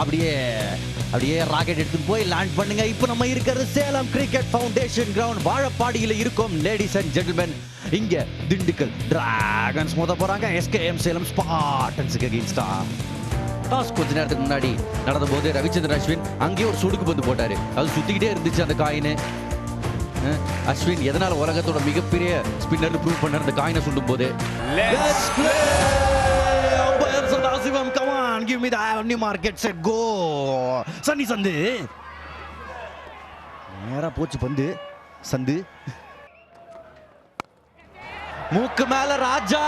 அப்படியே அப்படியே ராக்கெட் எடுத்துட்டு போய் லேண்ட் பண்ணுங்க. இப்போ நம்ம இருக்கிறது சேலம் கிரிக்கெட் ஃபவுண்டேஷன் கிரவுண்ட் வாழப்பாடியில இருக்கும் லேடிஸ் அண்ட் ஜென்டில்மேன் இங்க திண்டுக்கல் டிராகன்ஸ் மோத போறாங்க. எஸ்கேஎம் சேலம் ஸ்பாட்டன்ஸுக்கு அகேன்ஸ்டா டாஸ் கொஞ்ச நேரத்துக்கு முன்னாடி நடந்த போது ரவிச்சந்திரன் அஸ்வின் அங்கேயே ஒரு சுடுக்கு பந்து போட்டாரு. அது சுத்திக்கிட்டே இருந்துச்சு அந்த காயின் அஸ்வின் எதனால உலகத்தோட மிகப்பெரிய ஸ்பின்னர் ப்ரூவ் பண்ண அந்த காயினை சுடும் போது and give me the new market set, go! Sunny சந்து நேரா போச்சு பந்து. சந்து. மூக்கு மேல ராஜா.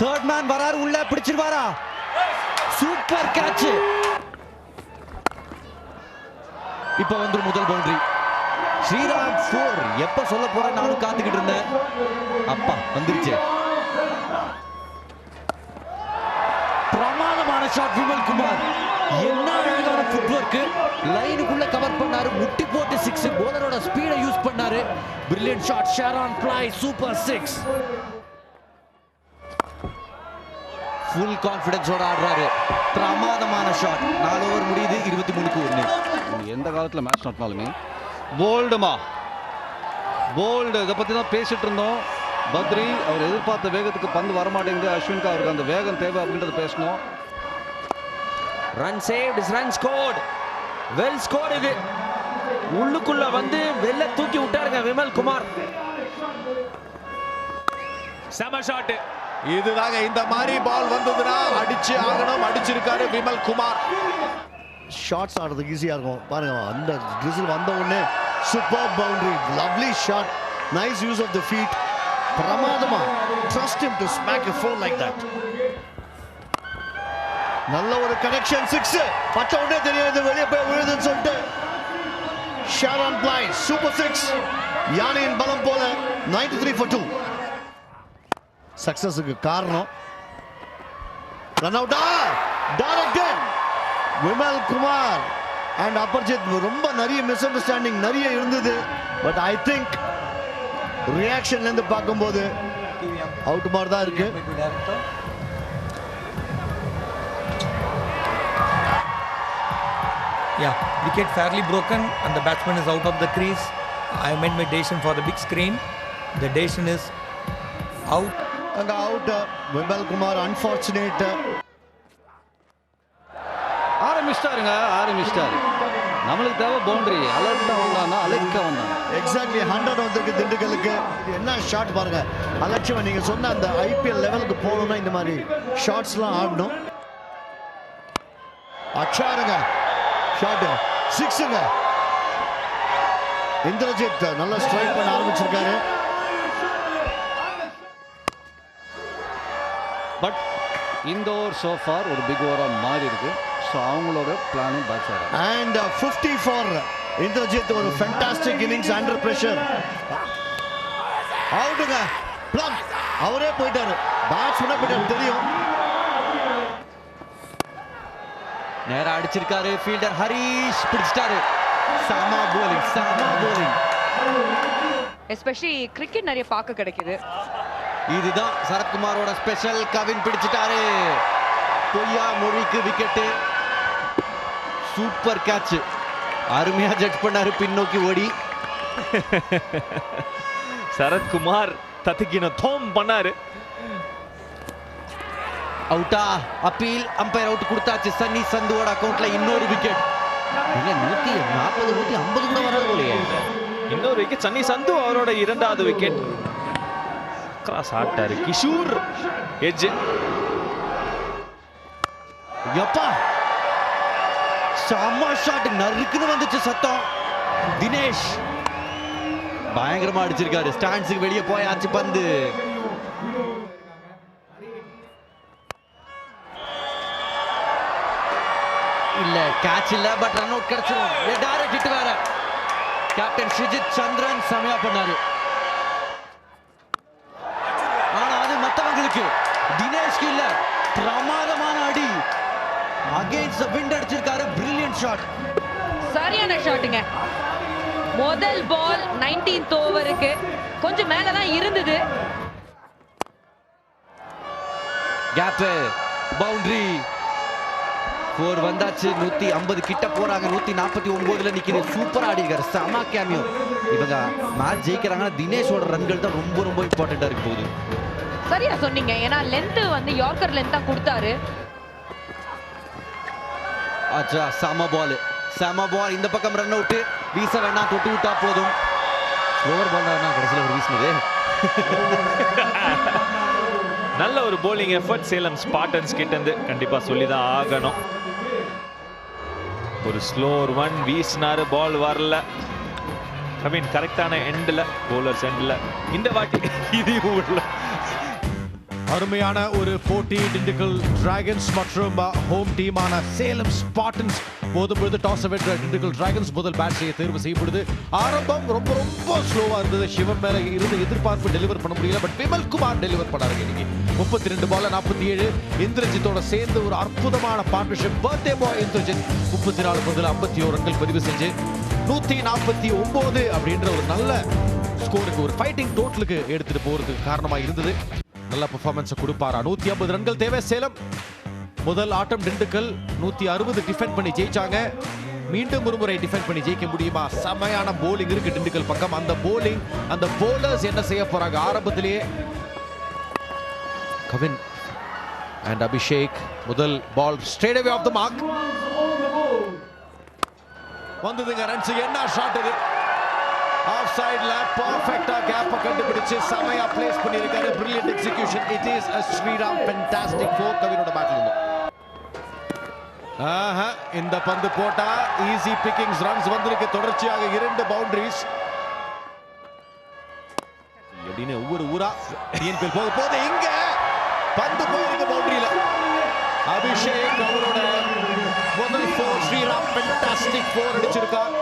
தேர்ட் மேன் வராரு உள்ள பிடிச்சிருவாரா? சூப்பர் கேட்ச் இப்ப வந்து முதல் பவுண்டரி ஸ்ரீராம் போர் எப்ப சொல்ல போறேன் நானும் காத்துக்கிட்டு இருந்தேன். அப்பா வந்துருச்சு பிரமாதமான ஷாட் விமல் குமார் என்ன அழகான ஃபுட்வொர்க் லைனுக்குள்ள கவர் பண்ணாரு முட்டி போட்டு சிக்ஸ் போலரோட ஸ்பீடை யூஸ் பண்ணாரு. பிரில்லியன் ஷாட் ஷேரான் பிளை சூப்பர் சிக்ஸ் ஃபுல் கான்ஃபிடன்ஸோட ஆடுறாரு. பிரமாதமான ஷாட் நாலு ஓவர் முடியுது இருபத்தி மூணுக்கு ஒன்று எந்த காலத்தில் மேட்ச் நடத்தினாலுமே போல்டுமா போல்டு இதை பற்றி தான் பேசிட்டு இருந்தோம். பத்ரி அவர் எதிர்பார்த்த வேகத்துக்கு பந்து வரமாட்டேங்குது. அஸ்வின்க்கு அவருக்கு அந்த வேகம் தேவை அப்படின்றத பேசணும் run saved is run scored well scored இது. உள்ளுக்குள்ள வந்து வெளில தூக்கி விட்டாருங்க விமல் குமார். செம ஷாட் இதுதாங்க இந்த மாதிரி பால் வந்ததுன்னா அடிச்சு ஆகணும் அடிச்சிருக்காரு விமல் குமார். ஷார்ட்ஸ் ஆடுறதுக்கு ஈஸியாக இருக்கும். பாருங்க அந்த ட்ரிசில் வந்த உடனே super boundary lovely shot nice use of the feet பிரமாதமா. Trust him to smack a four like that நல்ல ஒரு கனெக்ஷன் சிக்ஸ் பட்ட உடனே தெரியாது வெளியே போய் விழுதுன்னு சொல்லிட்டு. ஷாரான் பிளாய் சூப்பர் சிக்ஸ் யானையின் பலம் போல 93 த்ரீ ஃபார் டூ சக்சஸுக்கு காரணம் ரன் அவுட்டா டைரக்டட் விமல் குமார் அண்ட் அப்பர்ஜித் ரொம்ப நிறைய மிஸ் அண்டர்ஸ்டாண்டிங் நிறைய இருந்தது. பட் ஐ திங்க் ரியாக்ஷன்லேருந்து பார்க்கும்போது அவுட் மாதிரி தான் இருக்கு. Yeah, wicket fairly broken and the batsman is out of the crease. I made my decision for the big screen. The decision is out. அங்க out Vimal Kumar unfortunate ஆரம்பிச்சிட்டாருங்க ஆரம்பிச்சிட்டாரு. நம்மளுக்கு தேவை பவுண்டரி அலர்ட்டாக வந்தான்னா அழைக்க வந்தான்? எக்ஸாக்ட்லி ஹண்ட்ரட் வந்திருக்கு திண்டுக்கலுக்கு என்ன ஷாட் பாருங்க. அலட்சியம் நீங்க சொன்ன அந்த ஐபிஎல் லெவலுக்கு போகணும்னா இந்த மாதிரி ஷாட்ஸ்லாம் ஆடணும். அச்சாருங்க. ஷாட் சிக்ஸுங்க இந்திரஜித் நல்லா ஸ்ட்ரைக் பண்ண ஆரம்பிச்சிருக்காரு. பட் இந்த ஓவர் சோஃபார் ஒரு பிக் ஓவராக மாறி இருக்கு. ஸோ அவங்களோட பிளானும் side and fifty for Indrajith ஒரு ஃபென்டாஸ்டிக் இன்னிங்ஸ் அண்டர் பிரஷர் அவுட்டுங்க பிளம் அவரே போயிட்டாரு. பேட்ஸ்மேனே போயிட்டாரு. தெரியும். நேரா அடிச்சிருக்காரு. ஃபீல்டர் ஹரிஷ் பிடிச்சிட்டாரு. சாமா போலிங் சாமா போலிங் எஸ்பெஷலி கிரிக்கெட் நிறைய பார்க்க கிடைக்குது. இதுதான் சரத்குமாரோட ஸ்பெஷல் கவின் பிடிச்சிட்டாரு. பொய்யா மொழிக்கு விக்கெட்டு சூப்பர் கேட்ச் அருமையா ஜட்ஜ் பண்ணாரு. பின்னோக்கி ஓடி. சரத்குமார் தத்துக்கின தோம் பண்ணாரு. அவுட்டா அப்பீல் அம்பையர் அவுட் கொடுத்தாச்சு. சன்னி சந்துவோட அக்கவுண்ட்ல இன்னொரு விக்கெட் இல்ல நூத்தி நாற்பது நூத்தி ஐம்பது கூட வராது போலயே. இன்னொரு விக்கெட் சன்னி சந்து அவரோட இரண்டாவது விக்கெட் கிராஸ் ஆட்டாரு கிஷோர். எஜ் எப்பா? செம்ம ஷாட் நறுக்குன்னு வந்துச்சு சத்தம். தினேஷ். பயங்கரமா அடிச்சிருக்காரு. ஸ்டாண்ட்ஸுக்கு வெளியே போயாச்சு பந்து. இல்ல கேட்ச் இல்ல பட் ரன் அவுட் கிடைச்சிரும். டைரக்ட் ஹிட் வேற. கேப்டன் ஸ்ரிஜித் சந்திரன் செமையா பண்ணாரு. ஆனா அது மத்தவங்களுக்கு தினேஷ்க்கு இல்ல பிரமாதமான அடி. அகைன்ஸ்ட் விண்ட் அடிச்சிருக்காரு பிரில்லியன்ட் ஷாட் சரியான ஷாட்டுங்க முதல் பால் 19th ஓவருக்கு கொஞ்சம் மேல தான் இருந்தது. கேப் பவுண்டரி ஸ்கோர் வந்தாச்சு. நூத்தி ஐம்பது கிட்ட போறாங்க. நூத்தி நாற்பத்தி ஒன்பதுல நிக்குது. சூப்பரா ஆடி இருக்காரு செம கேமியோ. இவங்க மேட்ச் ஜெயிக்கிறாங்கன்னா தினேஷோட ரன்கள் தான் ரொம்ப ரொம்ப இம்பார்ட்டண்டா இருக்க போகுது. சரியா சொன்னீங்க. ஏன்னா லென்த் வந்து யார்க்கர் லென்த் தான் கொடுத்தாரு. ஆச்சா செம பால் செம பால் இந்த பக்கம் ரன் அவுட் வீச வேணா தொட்டு விட்டா போதும். ஸ்லோவர் பால் தான் கடைசியில் ஒரு வீசினது. நல்ல ஒரு bowling எஃபர்ட் சேலம் ஸ்பாட்டன்ஸ் கிட்ட இருந்து கண்டிப்பா சொல்லி தான் ஆகணும். ஒரு ஸ்லோர் ஒன் வீசினாரு பால் வரல. ஐ மீன் கரெக்டான எண்டில் போலர்ஸ் எண்டில் இந்த வாட்டி இதையும் விடல அருமையான ஒரு போட்டி திண்டுக்கல் டிராகன்ஸ் மற்றும் ஹோம் டீமான சேலம் ஸ்பாட்டன்ஸ் போதும்பொழுது டாஸ் வென்ற திண்டுக்கல் டிராகன்ஸ் முதல் பேட் செய்ய தேர்வு செய்யப்படுது. ஆரம்பம் ரொம்ப ரொம்ப ஸ்லோவா இருந்தது. சிவன் மேல இருந்து எதிர்பார்ப்பு டெலிவர் பண்ண முடியல. பட் விமல் குமார் டெலிவர் பண்ணாருங்க இன்னைக்கு. முப்பத்தி ரெண்டு பால் நாற்பத்தி ஏழு இந்திரஜித்தோட சேர்ந்து ஒரு அற்புதமான பார்ட்னர்ஷிப் பர்த்டே பாய் இந்திரஜித். முப்பத்தி நாலு முதல் ஐம்பத்தி ஓரு ரன்கள் பதிவு செஞ்சு நூத்தி நாற்பத்தி ஒன்பது அப்படின்ற ஒரு நல்ல ஸ்கோருக்கு ஒரு ஃபைட்டிங் டோட்டலுக்கு எடுத்துட்டு போறதுக்கு காரணமா இருந்தது. நல்ல பெர்ஃபார்மன்ஸ் கொடுப்பாரா? நூத்தி ஐம்பது ரன்கள் தேவை சேலம். முதல் ஆட்டம் திண்டுக்கல். நூத்தி அறுபது டிஃபெண்ட் பண்ணி ஜெயிச்சாங்க. மீண்டும் ஒரு முறை டிஃபெண்ட் பண்ணி ஜெயிக்க முடியுமா? செமையான போலிங் இருக்கு திண்டுக்கல் பக்கம். அந்த போலிங் அந்த போலர்ஸ் என்ன செய்ய போறாங்க? ஆரம்பத்திலேயே கவின் அண்ட் அபிஷேக். முதல் ball straight away off the mark வந்ததுங்க ரன்ஸ் என்ன ஷாட் இது? ஆஃப் சைடில் பெர்ஃபெக்ட்டா கேப்பை கண்டுபிடிச்சு செமையா பிளேஸ் பண்ணிருக்காரு brilliant execution it is a Sriram fantastic four கவினோட பேட்டில் இருந்து ஆஹா இந்த பந்து போட்டா ஈஸி பிக்கிங்ஸ் ரன்ஸ் வந்திருக்கு. தொடர்ச்சியாக இரண்டு பவுண்டரிஸ் எப்படின்னு ஒவ்வொரு ஊரா? டிஎன்பிஎல் போக போது இங்க பந்து போயிருக்கு பவுண்டரியில அபிஷேக் அவரோட முதல் ஃபோர் ஸ்ரீராம் ஃபென்டாஸ்டிக் ஃபோர் அடிச்சிருக்கான்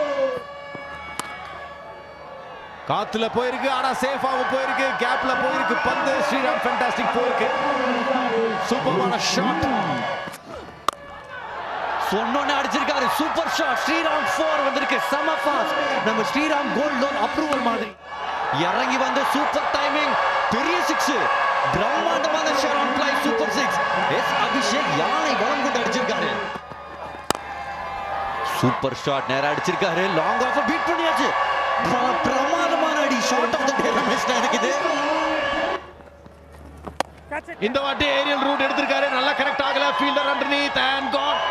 காத்துல போயிருக்கு ஆனா சேஃபாக போயிருக்கு கேப்ல போயிருக்கு பந்து. ஸ்ரீராம் ஃபென்டாஸ்டிக் போயிருக்கு சூப்பரான ஷாட் சொன்னோன்னு அடிச்சிருக்காரு சூப்பர் ஷாட் ஸ்ரீராம் ஃபோர் வந்திருக்கு செம ஃபாஸ்ட் நம்ம ஸ்ரீராம் கோல்ட் லோன் அப்ரூவல் மாதிரி. இறங்கி வந்து சூப்பர் டைமிங் பெரிய சிக்ஸ் பிரம்மாண்டமான shot fly super six yes Abhishek யானை வளம் கொண்டு அடிச்சிருக்காரு. சூப்பர் ஷாட் நேரா அடிச்சிருக்காரு. லாங் ஆஃப் பீட் பண்ணியாச்சு. பிரமாதமான அடி. Shot of the day Ramesh எனக்கு இது இந்த வாட்டி ஏரியல் ரூட் எடுத்திருக்காரு. நல்லா கரெக்ட் ஆகல. Fielder underneath and caught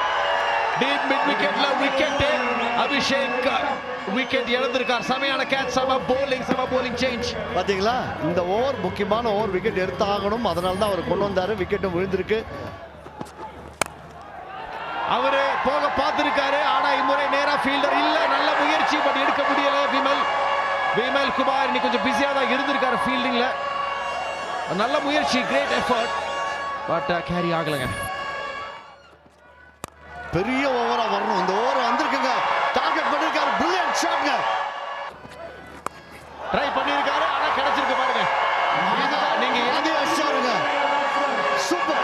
deep mid விக்கெட்ல wicket Abhishek wicket இழந்திருக்கார். செமையான கேட்ச் செம போலிங் செம போலிங் சேஞ்ச் பாத்தீங்களா? இந்த ஓவர் முக்கியமான ஓவர் விக்கெட் எடுத்து ஆகணும் அதனால தான் அவர் கொண்டு வந்தாரு. விக்கெட்டும் விழுந்திருக்கு. அவரு போக பார்த்திருக்காரு ஆனா இம்முறை நேரா ஃபீல்டர் இல்ல. நல்ல முயற்சி பட் எடுக்க முடியல. விமல் விமல் குமார் இன்னைக்கு கொஞ்சம் பிஸியா தான் இருந்திருக்காரு ஃபீல்டிங்ல நல்ல முயற்சி கிரேட் எஃபர்ட் பட் கேரி ஆகலைங்க. பெரிய ஓவரா வரணும். இந்த ஓவர் வந்திருக்குங்க. டார்கெட் பண்ணிருக்காரு. பிரில்லியன்ட் ஷாட்ங்க ட்ரை பண்ணிருக்காரு ஆனா கிடைச்சிருக்கு பாருங்க இதுதான் நீங்க அதே அடிச்சாருங்க சூப்பர்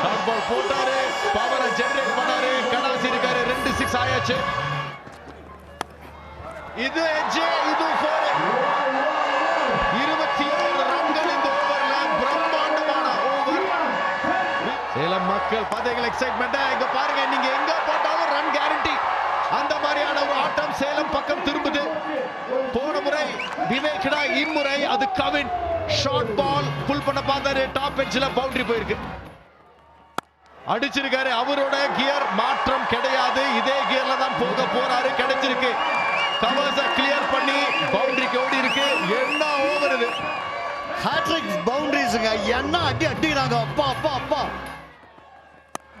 ஷார்ட் பால் போட்டாரு. பவரை ஜெனரேட் பண்ணாரு. கடாசி இருக்காரு ரெண்டு சிக்ஸ் ஆயாச்சு. இது எஜ்ஜே இது ஃபோர் இருபத்தி ஏழு ரன்கள் இந்த ஓவர்ல பிரம்மாண்டமான ஓவர் சேலம் மக்கள் பாத்தீங்களா எக்ஸைட்மெண்ட் இங்க பாருங்க. நீங்க எங்க போட்டாலும் ரன் கேரண்டி அந்த மாதிரியான ஒரு ஆட்டம் சேலம் பக்கம் திரும்புது. போன முறை விவேக்டா இம்முறை அது கவின். ஷார்ட் பால் புல் பண்ண பார்த்தாரு. டாப் எட்ஜ்ல பவுண்டரி போயிருக்கு. அடிச்சிருக்காரு. அவரோட கியர் மாற்றம் கிடையாது. இதே கியர்ல தான் போக போறாரு. கிடைச்சிருக்கு. கவர்ஸ கிளியர் பண்ணி பவுண்டரிக்கு ஓடி இருக்கு என்ன ஓவர் இது? ஹேட்ரிக் பவுண்டரிஸ்ங்க என்ன அடி அடிக்கிறாங்க? அப்பா அப்பா அப்பா.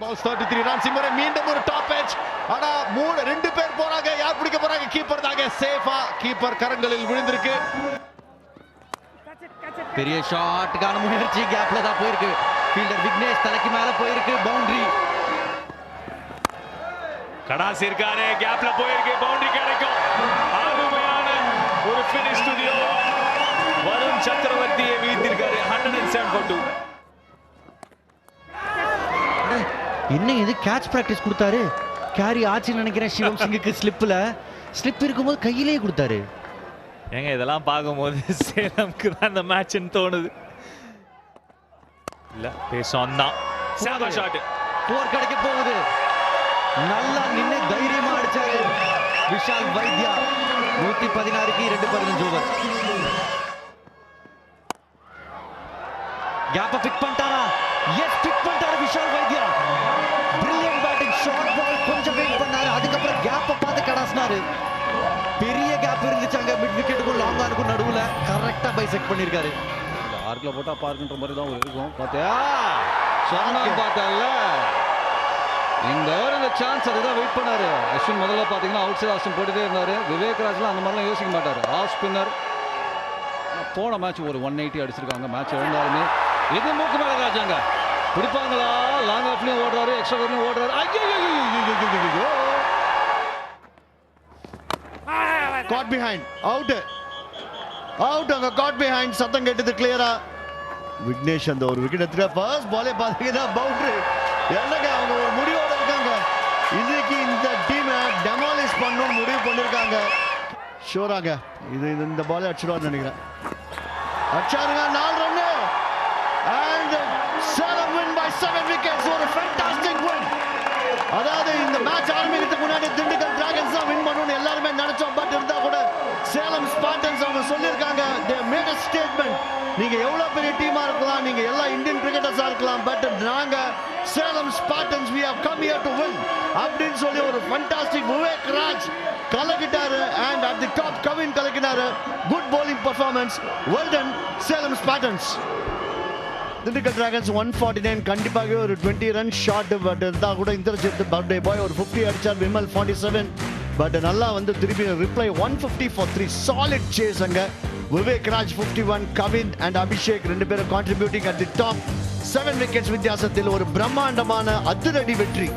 பால்ஸ் தேர்ட்டி த்ரீ ரன்ஸ் இம்முறை மீண்டும் ஒரு டாப் எட்ஜ் ஆனா மூணு ரெண்டு பேர் போறாங்க. யார் பிடிக்க போறாங்க? கீப்பர் தாங்க. சேஃபா கீப்பர் கரங்களில் விழுந்திருக்கு. பெரிய ஷாட்டுக்கான முயற்சி. கேப்ல தான் போயிருக்கு. ஃபீல்டர் விக்னேஷ் தலைக்கு மேல போயிருக்கு. பவுண்டரி கடாசி இருக்காரு. கேப்ல போயிருக்கு. பவுண்டரி கிடைக்கும். அருமையான ஒரு பினிஷ் ஸ்டுடியோ வருண் சக்கரவர்த்தியை வீழ்த்திருக்காரு. Hundred and seven for two என்ன இது? கேட்ச் பிராக்டிஸ் கொடுத்தாரு. கேரி ஆச்சுன்னு நினைக்கிறேன் சிவம் சிங்குக்கு ஸ்லிப்ல ஸ்லிப் இருக்கும்போது கையிலேயே கொடுத்தாரு. ஏங்க இதெல்லாம் பார்க்கும்போது சேலம்க்கு தான் அந்த மேட்ச்னு தோணுது. இல்ல பேசான் தான் சேம ஷாட் போர் கிடைக்க போகுது. நல்லா நின்னு தைரியமா அடிச்சாரு. விஷால் வைத்யா. நூத்தி பதினாறுக்கு ரெண்டு பதினஞ்சு ஓவர் கேப்ப பிக் பண்ணிட்டாரா? எஸ் பிக் பண்ணிட்டாரு Vishal Vaidya. Brilliant batting short ball கொஞ்சம் வெயிட் பண்ணாரு. அதுக்கப்புறம் கேப்ப பார்த்து கடாசினாரு. பெரிய கேப் இருந்துச்சு அங்க மிட் விக்கெட்டுக்கும் லாங் ஆனுக்கும் நடுவுல. கரெக்டா பைசெக்ட் பண்ணிருக்காரு. இந்த ஆர்க்கில் போட்டால் பார்க்குன்ற மாதிரி தான் இருக்கும். பார்த்தியா? சொன்னான்னு பார்த்தல இந்த ஓவர் இந்த சான்ஸ் அதுதான் வெயிட் பண்ணாரு. அஸ்வின் முதல்ல பார்த்தீங்கன்னா அவுட் சைட் ஆஸ்டின் போட்டுட்டே இருந்தாரு. விவேக் ராஜ்லாம் அந்த மாதிரிலாம் யோசிக்க மாட்டாரு. ஆஃப் ஸ்பின்னர் போன மேட்ச் ஒரு ஒன் எயிட்டி அடிச்சிருக்காங்க. மேட்ச் இழந்தாலுமே இது மூக்கு மேல ராஜாங்க பிடிப்பாங்களா? லாங் ஆஃப்லயும் ஓடுறாரு எக்ஸ்ட்ரா ஓடுறாரு. ஐயோ காட் பிஹைண்ட் அவுட் அவுட் அங்க காட் பிஹைண்ட் சத்தம் கேட்டது கிளியரா விக்னேஷ் அந்த ஒரு விக்கெட் எடுத்துட்டா ஃபர்ஸ்ட் பாலே பாத்தீங்கன்னா பவுண்டரி என்னங்க அவங்க ஒரு முடிவோட இருக்காங்க. இன்னைக்கு இந்த டீமை டெமாலிஷ் பண்ணணும்னு முடிவு பண்ணிருக்காங்க. ஷூராங்க இது இந்த பாலே அடிச்சிடுவான்னு நினைக்கிறேன். அடிச்சாருங்க நாலு run and Salem win by seven wickets ஒரு ஃபேண்டாஸ்டிக் வின் அதாவது இந்த மேட்ச் ஆரம்பிக்கிறதுக்கு முன்னாடி திண்டுக்கல் டிராகன்ஸ் தான் வின் பண்ணணும்னு எல்லாருமே நினைச்சோம். பட் இருந்தா கூட சேலம் ஸ்பாட்டன்ஸ் அவங்க சொல்லியிருக்காங்க தே மேட் a ஸ்டேட்மெண்ட் நீங்க எவ்வளவு பெரிய டீமா இருக்கலாம் நீங்க எல்லா இந்தியன் கிரிக்கெட்டர்ஸா இருக்கலாம் பட் நாங்க Salem Spartans we have come here to win அப்படின்னு சொல்லி ஒரு fantastic Vivek Raj கலக்கிட்டாரு. And at the top Kavin கலக்கினாரு. Good bowling performance. Well Salem Spartans Dindigul Dragons one forty nine கண்டிப்பாகவே ஒரு டுவெண்ட்டி ரன் ஷாட் பட் இருந்தால் கூட Indrajit birthday boy ஒரு fifty அடிச்சார் Vimal forty seven but நல்லா வந்து திருப்பி reply one fifty for three solid chase அங்கே. Vivek Raj fifty one Kavin and Abhishek ரெண்டு பேரும் contributing at the top seven wickets வித்தியாசத்தில் ஒரு பிரம்மாண்டமான அதிரடி வெற்றி.